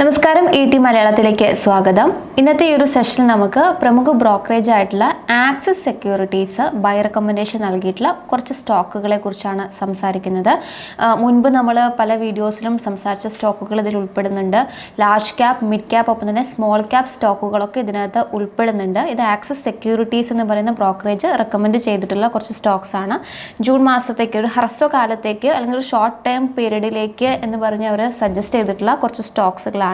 നമസ്കാരം E T മലയാളത്തിലേക്ക് സ്വാഗതം. ഇന്നത്തെ ഈ ഒരു സെഷനിൽ നമുക്ക് പ്രമുഖ ബ്രോക്കറേജ് ആയിട്ടുള്ള ആക്സിസ് സെക്യൂരിറ്റീസ് ബൈ റെക്കമെൻഡേഷൻ നൽകിയിട്ടുള്ള കുറച്ച് സ്റ്റോക്കുകളെ കുറിച്ചാണ് സംസാരിക്കുന്നത്. മുൻപ് നമ്മൾ പല വീഡിയോസിലും സംസാരിച്ച സ്റ്റോക്കുകൾ ഇതിൽ ഉൾപ്പെടുന്നുണ്ട്. ലാർജ് ക്യാപ് മിഡ് ക്യാപ്പ് ഒപ്പം തന്നെ സ്മോൾ ക്യാപ് സ്റ്റോക്കുകളൊക്കെ ഇതിനകത്ത് ഉൾപ്പെടുന്നുണ്ട്. ഇത് ആക്സിസ് സെക്യൂരിറ്റീസ് എന്ന് പറയുന്ന ബ്രോക്കറേജ് റെക്കമെൻഡ് ചെയ്തിട്ടുള്ള കുറച്ച് സ്റ്റോക്സ് ആണ്. ജൂൺ മാസത്തേക്ക് ഒരു ഹ്രസ്വകാലത്തേക്ക് അല്ലെങ്കിൽ ഒരു ഷോർട്ട് ടൈം പീരീഡിലേക്ക് എന്ന് പറഞ്ഞ് അവർ സജസ്റ്റ് ചെയ്തിട്ടുള്ള കുറച്ച് സ്റ്റോക്സുകളാണ്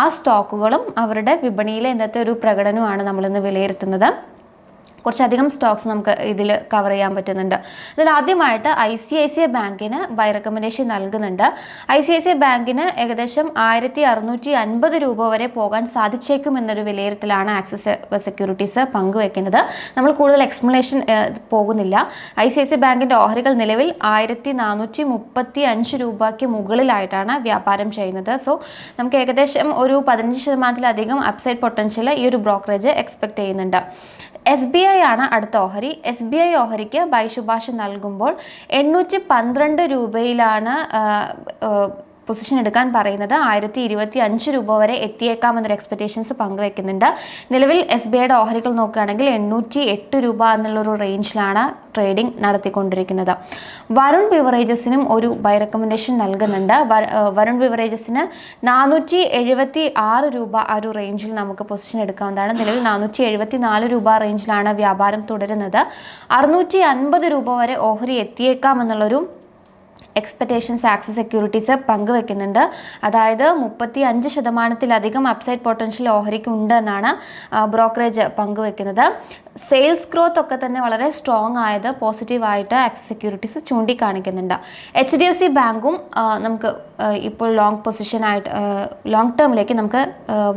ആ സ്റ്റോക്കുകളും അവരുടെ വിപണിയിലെ ഇന്നത്തെ ഒരു പ്രകടനമാണ് നമ്മളിന്ന് വിലയിരുത്തുന്നത്. കുറച്ചധികം സ്റ്റോക്സ് നമുക്ക് ഇതിൽ കവർ ചെയ്യാൻ പറ്റുന്നുണ്ട്. ഇതിൽ ആദ്യമായിട്ട് I C I C I ബാങ്കിന് ബൈ റെക്കമെൻഡേഷൻ നൽകുന്നുണ്ട്. I C I C I ബാങ്കിന് ഏകദേശം ആയിരത്തി അറുന്നൂറ്റി അൻപത് രൂപ വരെ പോകാൻ സാധിച്ചേക്കും എന്നൊരു വിലയിരുത്തലാണ് ആക്സിസ് സെക്യൂരിറ്റീസ് പങ്കുവെക്കുന്നത്. നമ്മൾ കൂടുതൽ എക്സ്പ്ലനേഷൻ പോകുന്നില്ല. ഐ സി ഐ സി ബാങ്കിന്റെ ഓഹരികൾ നിലവിൽ ആയിരത്തി നാനൂറ്റി മുപ്പത്തി അഞ്ച് രൂപയ്ക്ക് മുകളിലായിട്ടാണ് വ്യാപാരം ചെയ്യുന്നത്. സോ നമുക്ക് ഏകദേശം ഒരു പതിനഞ്ച് ശതമാനത്തിലധികം അപ്സൈഡ് പൊട്ടൻഷ്യൽ ഈ ഒരു ബ്രോക്കറേജ് എക്സ്പെക്ട് ചെയ്യുന്നുണ്ട്. എസ് ബി ഐ ആണ് അടുത്ത ഓഹരി. എസ് ബി ഐ ഓഹരിക്ക് ബൈ ശുപാർശ നൽകുമ്പോൾ എണ്ണൂറ്റി പന്ത്രണ്ട് രൂപയിലാണ് പൊസിഷൻ എടുക്കാൻ പറയുന്നത് ആയിരത്തി ഇരുപത്തി അഞ്ച് രൂപ വരെ എത്തിയേക്കാമെന്നൊരു എക്സ്പെക്റ്റേഷൻസ് പങ്കുവെക്കുന്നുണ്ട്. നിലവിൽ എസ് ബി ഐയുടെ ഓഹരികൾ നോക്കുകയാണെങ്കിൽ എണ്ണൂറ്റി എട്ട് രൂപ എന്നുള്ളൊരു റേഞ്ചിലാണ് ട്രേഡിംഗ് നടത്തിക്കൊണ്ടിരിക്കുന്നത്. വരുൺ ബിവറേജസിനും ഒരു ബൈ റെക്കമെൻഡേഷൻ നൽകുന്നുണ്ട്. വരുൺ ബിവറേജസിന് നാനൂറ്റി എഴുപത്തി ആറ് രൂപ ആ ഒരു റേഞ്ചിൽ നമുക്ക് പൊസിഷൻ എടുക്കാവുന്നതാണ്. നിലവിൽ നാനൂറ്റി എഴുപത്തി നാല് രൂപ റേഞ്ചിലാണ് വ്യാപാരം തുടരുന്നത്. അറുന്നൂറ്റി അൻപത് രൂപ വരെ ഓഹരി എത്തിയേക്കാം എന്നുള്ളൊരു എക്സ്പെക്റ്റേഷൻസ് ആക്സസ് സെക്യൂരിറ്റീസ് പങ്കുവെക്കുന്നുണ്ട്. അതായത് മുപ്പത്തി അഞ്ച് ശതമാനത്തിലധികം അപ്സൈഡ് പൊട്ടൻഷ്യൽ ഓഹരിക്ക് ഉണ്ട് എന്നാണ് ബ്രോക്കറേജ് പങ്കുവെക്കുന്നത്. സെയിൽസ് ഗ്രോത്ത് ഒക്കെ തന്നെ വളരെ സ്ട്രോങ് ആയത് പോസിറ്റീവായിട്ട് ആക്സസ് സെക്യൂരിറ്റീസ് ചൂണ്ടിക്കാണിക്കുന്നുണ്ട്. എച്ച് ഡി എഫ് സി ബാങ്കും നമുക്ക് ഇപ്പോൾ ലോങ് പൊസിഷനായിട്ട് ലോങ് ടേമിലേക്ക് നമുക്ക്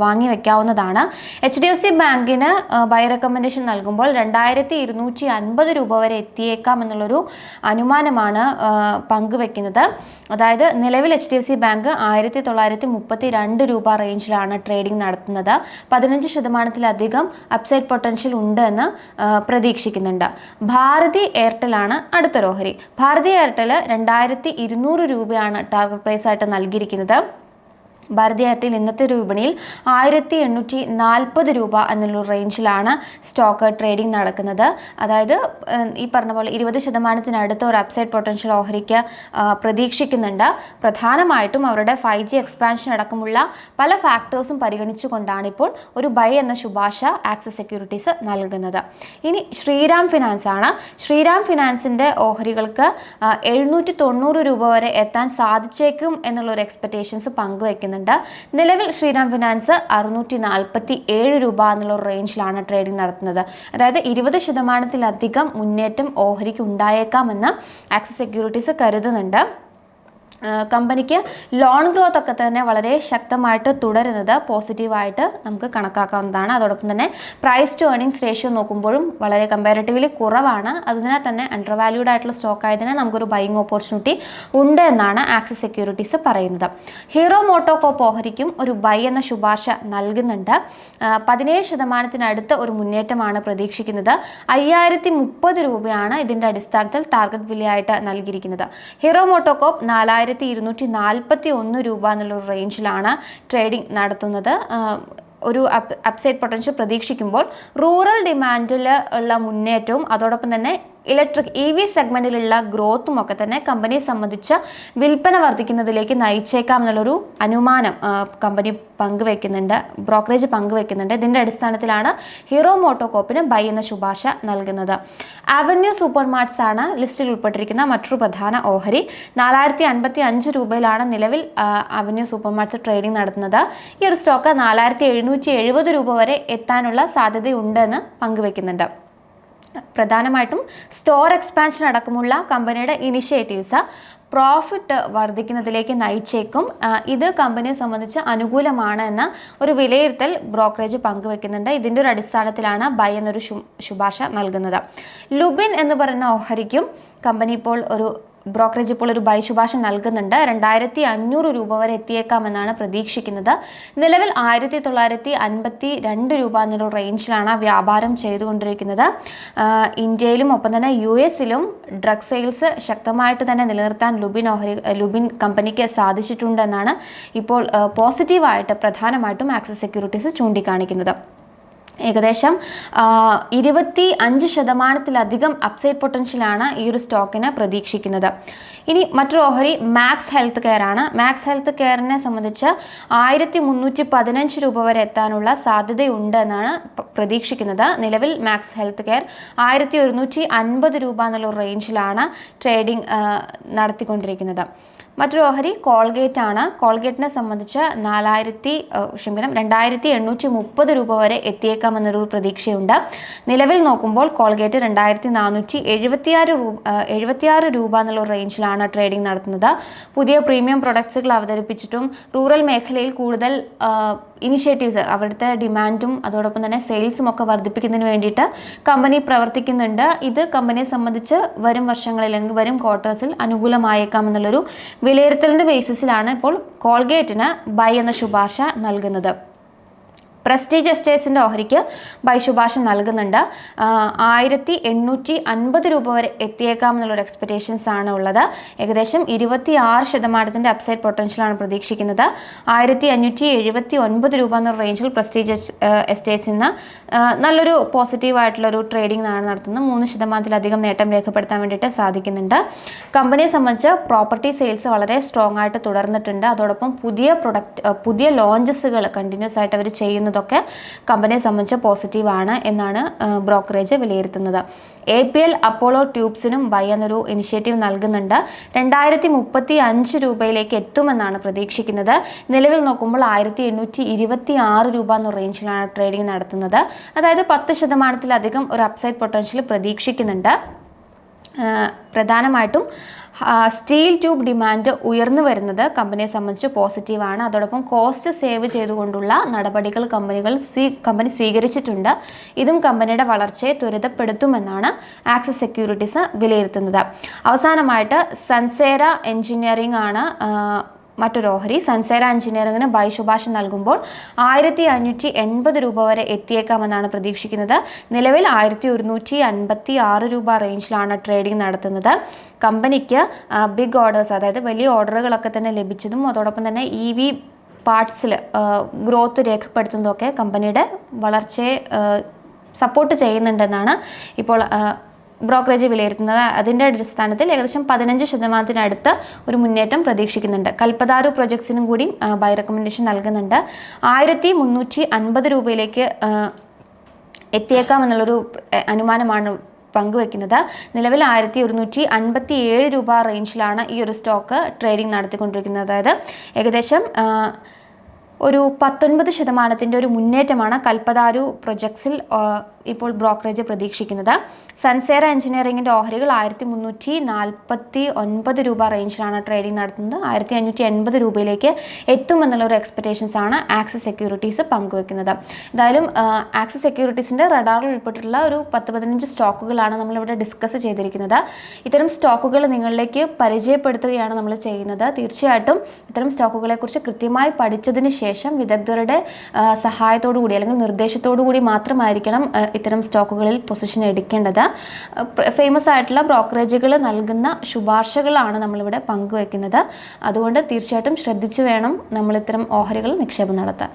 വാങ്ങി വെക്കാവുന്നതാണ്. എച്ച് ഡി എഫ് സി ബാങ്കിന് ബൈ റെക്കമെൻഡേഷൻ നൽകുമ്പോൾ രണ്ടായിരത്തി ഇരുന്നൂറ്റി അൻപത് രൂപ വരെ എത്തിയേക്കാം എന്നുള്ളൊരു അനുമാനമാണ് പങ്കുവെക്കുന്നത്. അതായത് നിലവിൽ H D F C bank ആയിരത്തി തൊള്ളായിരത്തി മുപ്പത്തി രണ്ട് രൂപ റേഞ്ചിലാണ് ട്രേഡിംഗ് നടത്തുന്നത്. പതിനഞ്ച് ശതമാനത്തിലധികം അപ്സൈഡ് പൊട്ടൻഷ്യൽ ഉണ്ട് എന്ന് പ്രതീക്ഷിക്കുന്നുണ്ട്. ഭാരതി ആണ് അടുത്ത ഓഹരി. ഭാരതി എയർടെൽ രണ്ടായിരത്തി ഇരുന്നൂറ് രൂപയാണ് ടാർഗറ്റ് പ്രൈസ് ആയിട്ട് നൽകിയിരിക്കുന്നത്. ഭാരതി എയർടെൽ ഇന്നത്തെ ഒരു വിപണിയിൽ ആയിരത്തി എണ്ണൂറ്റി നാൽപ്പത് രൂപ എന്നുള്ള റേഞ്ചിലാണ് സ്റ്റോക്ക് ട്രേഡിംഗ് നടക്കുന്നത്. അതായത് ഈ പറഞ്ഞ പോലെ ഇരുപത് ശതമാനത്തിനടുത്ത് ഒരു അപ്സൈഡ് പൊട്ടൻഷ്യൽ ഓഹരിക്ക് പ്രതീക്ഷിക്കുന്നുണ്ട്. പ്രധാനമായിട്ടും അവരുടെ ഫൈവ് ജി എക്സ്പാൻഷൻ അടക്കമുള്ള പല ഫാക്ടേഴ്സും പരിഗണിച്ചുകൊണ്ടാണ് ഇപ്പോൾ ഒരു ബൈ എന്ന ശുപാർശ ആക്സസ് സെക്യൂരിറ്റീസ് നൽകുന്നത്. ഇനി ശ്രീരാം ഫിനാൻസ് ആണ്. ശ്രീരാം ഫിനാൻസിന്റെ ഓഹരികൾക്ക് എഴുന്നൂറ്റി തൊണ്ണൂറ് രൂപ വരെ എത്താൻ സാധിച്ചേക്കും എന്നുള്ളൊരു എക്സ്പെക്റ്റേഷൻസ് പങ്കുവെക്കുന്നുണ്ട് നിലവിൽ ശ്രീറാം ഫിനാൻസ് അറുന്നൂറ്റി നാൽപ്പത്തി ഏഴ് രൂപ എന്നുള്ള റേഞ്ചിലാണ് ട്രേഡിംഗ് നടത്തുന്നത്. അതായത് ഇരുപത് ശതമാനത്തിലധികം മുന്നേറ്റം ഓഹരിക്ക് ഉണ്ടായേക്കാമെന്ന് ആക്സിസ് സെക്യൂരിറ്റീസ് കരുതുന്നുണ്ട്. കമ്പനിക്ക് ലോൺ ഗ്രോത്ത് ഒക്കെ തന്നെ വളരെ ശക്തമായിട്ട് തുടരുന്നത് പോസിറ്റീവായിട്ട് നമുക്ക് കണക്കാക്കാവുന്നതാണ്. അതോടൊപ്പം തന്നെ പ്രൈസ് ടു ഏർണിങ്സ് റേഷ്യോ നോക്കുമ്പോഴും വളരെ കമ്പാരിറ്റീവ്ലി കുറവാണ്. അതിനാൽ തന്നെ അണ്ടർ വാല്യൂഡ് ആയിട്ടുള്ള സ്റ്റോക്ക് ആയതിനാൽ നമുക്കൊരു ബൈങ് ഓപ്പർച്യൂണിറ്റി ഉണ്ട് എന്നാണ് ആക്സിസ് സെക്യൂരിറ്റീസ് പറയുന്നത്. ഹീറോ മോട്ടോകോപ്പ് ഓഹരിക്കും ഒരു ബൈ എന്ന ശുപാർശ നൽകുന്നുണ്ട്. പതിനേഴ് ശതമാനത്തിനടുത്ത് ഒരു മുന്നേറ്റമാണ് പ്രതീക്ഷിക്കുന്നത്. അയ്യായിരത്തി മുപ്പത് രൂപയാണ് ഇതിന്റെ അടിസ്ഥാനത്തിൽ ടാർഗറ്റ് വിലയായിട്ട് നൽകിയിരിക്കുന്നത്. ഹീറോ മോട്ടോകോപ്പ് നാലായിരത്തി ഇരുന്നൂറ്റി നാൽപ്പത്തി ഒന്ന് രൂപ എന്നുള്ള റേഞ്ചിലാണ് ട്രേഡിംഗ് നടത്തുന്നത്. ഒരു അപ് അപ്സൈഡ് പൊട്ടൻഷ്യൽ പ്രതീക്ഷിക്കുമ്പോൾ റൂറൽ ഡിമാൻഡിൽ ഉള്ള മുന്നേറ്റവും അതോടൊപ്പം തന്നെ ഇലക്ട്രിക് ഇ വി സെഗ്മെന്റിലുള്ള ഗ്രോത്തും ഒക്കെ തന്നെ കമ്പനിയെ സംബന്ധിച്ച വിൽപ്പന വർദ്ധിക്കുന്നതിലേക്ക് നയിച്ചേക്കാം എന്നുള്ളൊരു അനുമാനം കമ്പനി പങ്കുവെക്കുന്നുണ്ട് ബ്രോക്കറേജ് പങ്കുവെക്കുന്നുണ്ട്. ഇതിന്റെ അടിസ്ഥാനത്തിലാണ് ഹീറോ മോട്ടോകോപ്പിന് ബൈ എന്ന ശുപാർശ നൽകുന്നത്. അവന്യൂ സൂപ്പർ മാർട്ട്സ് ആണ് ലിസ്റ്റിൽ ഉൾപ്പെട്ടിരിക്കുന്ന മറ്റൊരു പ്രധാന ഓഹരി. നാലായിരത്തി അൻപത്തി അഞ്ച് രൂപയിലാണ് നിലവിൽ അവന്യൂ സൂപ്പർ മാർട്ട്സ് ട്രേഡിംഗ് നടത്തുന്നത്. ഈ ഒരു സ്റ്റോക്ക് നാലായിരത്തി എഴുന്നൂറ്റി എഴുപത് രൂപ വരെ എത്താനുള്ള സാധ്യതയുണ്ടെന്ന് പങ്കുവെക്കുന്നുണ്ട്. പ്രധാനമായിട്ടും സ്റ്റോർ എക്സ്പാൻഷൻ അടക്കമുള്ള കമ്പനിയുടെ ഇനിഷ്യേറ്റീവ്സ് പ്രോഫിറ്റ് വർദ്ധിക്കുന്നതിലേക്ക് നയിച്ചേക്കും. ഇത് കമ്പനിയെ സംബന്ധിച്ച് അനുകൂലമാണ് എന്ന ഒരു വിലയിരുത്തൽ ബ്രോക്കറേജ് പങ്കുവെക്കുന്നുണ്ട്. ഇതിന്റെ ഒരു അടിസ്ഥാനത്തിലാണ് ബൈ എന്നൊരു ശുപാർശ നൽകുന്നത്. ലുബിൻ എന്ന് പറയുന്ന ഓഹരിക്കും കമ്പനി ഇപ്പോൾ ഒരു ബ്രോക്കറേജ് ഇപ്പോൾ ഒരു ബൈ ശുപാർശ നൽകുന്നുണ്ട്. രണ്ടായിരത്തി അഞ്ഞൂറ് രൂപ വരെ എത്തിയേക്കാമെന്നാണ് പ്രതീക്ഷിക്കുന്നത്. നിലവിൽ ആയിരത്തി തൊള്ളായിരത്തി അൻപത്തി രണ്ട് രൂപ എന്നൊരു റേഞ്ചിലാണ് വ്യാപാരം ചെയ്തുകൊണ്ടിരിക്കുന്നത്. ഇന്ത്യയിലും ഒപ്പം തന്നെ യു എസിലും ഡ്രഗ് സെയിൽസ് ശക്തമായിട്ട് തന്നെ നിലനിർത്താൻ ലുബിൻ ഓഹരി ലുബിൻ കമ്പനിക്ക് സാധിച്ചിട്ടുണ്ടെന്നാണ് ഇപ്പോൾ പോസിറ്റീവായിട്ട് പ്രധാനമായിട്ടും ആക്സിസ് സെക്യൂരിറ്റീസ് ചൂണ്ടിക്കാണിക്കുന്നത്. ഏകദേശം ഇരുപത്തി അഞ്ച് ശതമാനത്തിലധികം അപ്സൈഡ് പൊട്ടൻഷ്യലാണ് ഈ ഒരു സ്റ്റോക്കിന് പ്രതീക്ഷിക്കുന്നത്. ഇനി മറ്റൊരു ഓഹരി മാക്സ് ഹെൽത്ത് കെയർ ആണ്. മാക്സ് ഹെൽത്ത് കെയറിനെ സംബന്ധിച്ച് ആയിരത്തി മുന്നൂറ്റി പതിനഞ്ച് രൂപ വരെ എത്താനുള്ള സാധ്യതയുണ്ട് എന്നാണ് പ്രതീക്ഷിക്കുന്നത്. നിലവിൽ മാക്സ് ഹെൽത്ത് കെയർ ആയിരത്തി ഒരുന്നൂറ്റി അൻപത് രൂപ എന്നുള്ള റേഞ്ചിലാണ് ട്രേഡിംഗ് നടത്തിക്കൊണ്ടിരിക്കുന്നത്. മറ്റൊരു ഓഹരി കോൾഗേറ്റ് ആണ്. കോൾഗേറ്റിനെ സംബന്ധിച്ച് നാലായിരത്തി ക്ഷമിക്കണം രണ്ടായിരത്തി എണ്ണൂറ്റി മുപ്പത് രൂപ വരെ എത്തിയേക്കാമെന്നൊരു പ്രതീക്ഷയുണ്ട്. നിലവിൽ നോക്കുമ്പോൾ കോൾഗേറ്റ് രണ്ടായിരത്തി നാനൂറ്റി എഴുപത്തിയാറ് രൂപ എഴുപത്തിയാറ് രൂപ എന്നുള്ള റേഞ്ചിലാണ് ട്രേഡിംഗ് നടത്തുന്നത്. പുതിയ പ്രീമിയം പ്രൊഡക്ട്സുകൾ അവതരിപ്പിച്ചിട്ടും റൂറൽ മേഖലയിൽ കൂടുതൽ ഇനിഷ്യേറ്റീവ്സ് അവിടുത്തെ ഡിമാൻഡും അതോടൊപ്പം തന്നെ സെയിൽസും ഒക്കെ വർദ്ധിപ്പിക്കുന്നതിന് വേണ്ടിയിട്ട് കമ്പനി പ്രവർത്തിക്കുന്നുണ്ട്. ഇത് കമ്പനിയെ സംബന്ധിച്ച് വരും വർഷങ്ങളിൽ അല്ലെങ്കിൽ വരും ക്വാർട്ടേഴ്സിൽ അനുകൂലമായേക്കാം എന്നുള്ളൊരു വിലയിരുത്തലിന്റെ ബേസിസിലാണ് ഇപ്പോൾ കോൾഗേറ്റിന് ബൈ എന്ന ശുപാർശ നൽകുന്നത്. പ്രസ്റ്റീജ് എസ്റ്റേറ്റ്സിന്റെ ഓഹരിക്ക് ബൈ ശുപാർശ നൽകുന്നുണ്ട്. ആയിരത്തി എണ്ണൂറ്റി അൻപത് രൂപ വരെ എത്തിയേക്കാം എന്നുള്ളൊരു എക്സ്പെക്റ്റേഷൻസ് ആണ് ഉള്ളത്. ഏകദേശം ഇരുപത്തി ആറ് ശതമാനത്തിന്റെ അപ്സൈഡ് പൊട്ടൻഷ്യലാണ് പ്രതീക്ഷിക്കുന്നത്. ആയിരത്തി അഞ്ഞൂറ്റി എഴുപത്തി ഒൻപത് രൂപ എന്ന റേഞ്ചിൽ പ്രസ്റ്റീജ് എസ്റ്റേറ്റ്സിൽ നിന്ന് നല്ലൊരു പോസിറ്റീവ് ആയിട്ടുള്ള ഒരു ട്രേഡിംഗ് ആണ് നടത്തുന്നത്. മൂന്ന് ശതമാനത്തിലധികം നേട്ടം രേഖപ്പെടുത്താൻ വേണ്ടിയിട്ട് സാധിക്കുന്നുണ്ട്. കമ്പനിയെ സംബന്ധിച്ച് പ്രോപ്പർട്ടി സെയിൽസ് വളരെ സ്ട്രോങ് ആയിട്ട് തുടർന്നിട്ടുണ്ട്. അതോടൊപ്പം പുതിയ പ്രൊഡക്റ്റ് പുതിയ ലോഞ്ചസുകൾ കണ്ടിന്യൂസ് ആയിട്ട് അവർ ചെയ്യുന്നതൊക്കെ കമ്പനിയെ സംബന്ധിച്ച് പോസിറ്റീവ് ആണ് എന്നാണ് ബ്രോക്കറേജ് വിലയിരുത്തുന്നത്. എ പി എൽ അപ്പോളോ ട്യൂബ്സിനും ബൈ എന്നൊരു ഇനിഷ്യേറ്റീവ് നൽകുന്നുണ്ട്. രണ്ടായിരത്തി മുപ്പത്തി അഞ്ച് രൂപയിലേക്ക് എത്തുമെന്നാണ് പ്രതീക്ഷിക്കുന്നത്. നിലവിൽ നോക്കുമ്പോൾ ആയിരത്തി എണ്ണൂറ്റി ഇരുപത്തി ആറ് രൂപ എന്ന റേഞ്ചിലാണ് ട്രേഡിംഗ് നടത്തുന്നത്. അതായത് പത്ത് ശതമാനത്തിലധികം ഒരു അപ്സൈഡ് പൊട്ടൻഷ്യൽ പ്രതീക്ഷിക്കുന്നുണ്ട്. പ്രധാനമായിട്ടും സ്റ്റീൽ ട്യൂബ് ഡിമാൻഡ് ഉയർന്നു വരുന്നത് കമ്പനിയെ സംബന്ധിച്ച് പോസിറ്റീവാണ് അതോടൊപ്പം കോസ്റ്റ് സേവ് ചെയ്തുകൊണ്ടുള്ള നടപടികൾ കമ്പനികൾ സ്വീ കമ്പനി സ്വീകരിച്ചിട്ടുണ്ട്. ഇതും കമ്പനിയുടെ വളർച്ചയെ ത്വരിതപ്പെടുത്തുമെന്നാണ് ആക്സസ് സെക്യൂരിറ്റീസ് വിലയിരുത്തുന്നത്. അവസാനമായിട്ട് സൻസേര എഞ്ചിനീയറിംഗ് ആണ് മറ്റൊരു ഓഹരി സൻസേര എഞ്ചിനീയറിംഗിന് ബൈ ശുപാർശ നൽകുമ്പോൾ ആയിരത്തി അഞ്ഞൂറ്റി എൺപത് രൂപ വരെ എത്തിയേക്കാമെന്നാണ് പ്രതീക്ഷിക്കുന്നത്. നിലവിൽ ആയിരത്തി ഒരുന്നൂറ്റി അൻപത്തി ആറ് രൂപ റേഞ്ചിലാണ് ട്രേഡിംഗ് നടത്തുന്നത്. കമ്പനിക്ക് ബിഗ് ഓർഡേഴ്സ് അതായത് വലിയ ഓർഡറുകളൊക്കെ തന്നെ ലഭിച്ചതും അതോടൊപ്പം തന്നെ ഇ വി പാർട്സിൽ ഗ്രോത്ത് രേഖപ്പെടുത്തുന്നതൊക്കെ കമ്പനിയുടെ വളർച്ചയെ സപ്പോർട്ട് ചെയ്യുന്നുണ്ടെന്നാണ് ഇപ്പോൾ ബ്രോക്കറേജ് വിലയിരുത്തുന്നത് അതിന്റെ അടിസ്ഥാനത്തിൽ ഏകദേശം പതിനഞ്ച് ശതമാനത്തിനടുത്ത് ഒരു മുന്നേറ്റം പ്രതീക്ഷിക്കുന്നുണ്ട്. കൽപ്പതാരു പ്രൊജക്ട്സിനും കൂടി ബൈ റെക്കമെൻഡേഷൻ നൽകുന്നുണ്ട്. ആയിരത്തി മുന്നൂറ്റി അൻപത് രൂപയിലേക്ക് എത്തിയേക്കാമെന്നുള്ളൊരു അനുമാനമാണ് പങ്കുവെക്കുന്നത്. നിലവിൽ ആയിരത്തി ഒരുന്നൂറ്റി അൻപത്തി ഏഴ് രൂപ റേഞ്ചിലാണ് ഈ ഒരു സ്റ്റോക്ക് ട്രേഡിംഗ് നടത്തിക്കൊണ്ടിരിക്കുന്നത്. അതായത് ഏകദേശം ഒരു പത്തൊൻപത് ശതമാനത്തിന്റെ ഒരു മുന്നേറ്റമാണ് കൽപ്പതാരു പ്രൊജക്ട്സിൽ ഇപ്പോൾ ബ്രോക്കറേജ് പ്രതീക്ഷിക്കുന്നത്. സൻസേര എഞ്ചിനീയറിംഗിന്റെ ഓഹരികൾ ആയിരത്തി മുന്നൂറ്റി നാൽപ്പത്തി ഒൻപത് രൂപ റേഞ്ചിലാണ് ട്രേഡിംഗ് നടത്തുന്നത്. ആയിരത്തി അഞ്ഞൂറ്റി എൺപത് രൂപയിലേക്ക് എത്തുമെന്നുള്ള ഒരു എക്സ്പെക്റ്റേഷൻസ് ആണ് ആക്സിസ് സെക്യൂരിറ്റീസ് പങ്കുവെക്കുന്നത്. എന്തായാലും ആക്സിസ് സെക്യൂരിറ്റീസിന്റെ റഡാറിൽ ഉൾപ്പെട്ടിട്ടുള്ള ഒരു പത്ത് പതിനഞ്ച് സ്റ്റോക്കുകളാണ് നമ്മളിവിടെ ഡിസ്കസ് ചെയ്തിരിക്കുന്നത്. ഇത്തരം സ്റ്റോക്കുകൾ നിങ്ങളിലേക്ക് പരിചയപ്പെടുത്തുകയാണ് നമ്മൾ ചെയ്യുന്നത്. തീർച്ചയായിട്ടും ഇത്തരം സ്റ്റോക്കുകളെക്കുറിച്ച് കൃത്യമായി പഠിച്ചതിന് ശേഷം വിദഗ്ധരുടെ സഹായത്തോടു കൂടി അല്ലെങ്കിൽ നിർദ്ദേശത്തോടു കൂടി മാത്രമായിരിക്കണം ഇത്തരം സ്റ്റോക്കുകളിൽ പൊസിഷൻ എടുക്കേണ്ടത്. ഫേമസ് ആയിട്ടുള്ള ബ്രോക്കറേജുകൾ നൽകുന്ന ശുപാർശകളാണ് നമ്മളിവിടെ പങ്കുവയ്ക്കുന്നത് അതുകൊണ്ട് തീർച്ചയായിട്ടും ശ്രദ്ധിച്ചു വേണം നമ്മൾ ഇത്തരം ഓഹരികൾ നിക്ഷേപം നടത്താൻ.